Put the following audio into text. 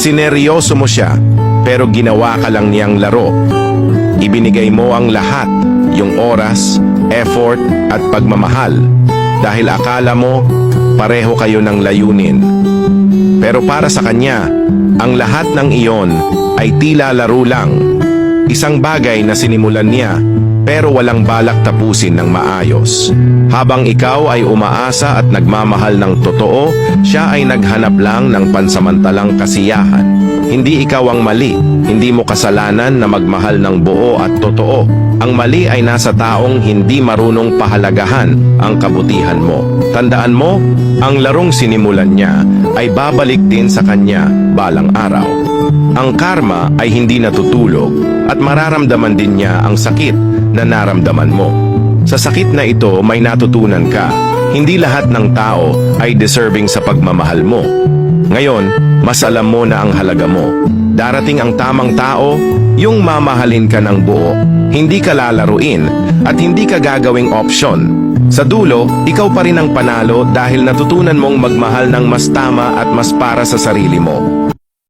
Sineryoso mo siya, pero ginawa ka lang niyang laro. Ibinigay mo ang lahat, yung oras, effort, at pagmamahal. Dahil akala mo, pareho kayo ng layunin. Pero para sa kanya, ang lahat ng iyon ay tila laro lang. Isang bagay na sinimulan niya, pero walang balak tapusin ng maayos. Habang ikaw ay umaasa at nagmamahal ng totoo, siya ay naghanap lang ng pansamantalang kasiyahan. Hindi ikaw ang mali, hindi mo kasalanan na magmahal ng buo at totoo. Ang mali ay nasa taong hindi marunong pahalagahan ang kabutihan mo. Tandaan mo, ang larong sinimulan niya ay babalik din sa kanya balang araw. Ang karma ay hindi natutulog at mararamdaman din niya ang sakit na naramdaman mo. Sa sakit na ito may natutunan ka. Hindi lahat ng tao ay deserving sa pagmamahal mo. Ngayon, mas alam mo na ang halaga mo. Darating ang tamang tao, yung mamahalin ka ng buo. Hindi ka lalaruin at hindi ka gagawing option. Sa dulo, ikaw pa rin ang panalo dahil natutunan mong magmahal ng mas tama at mas para sa sarili mo.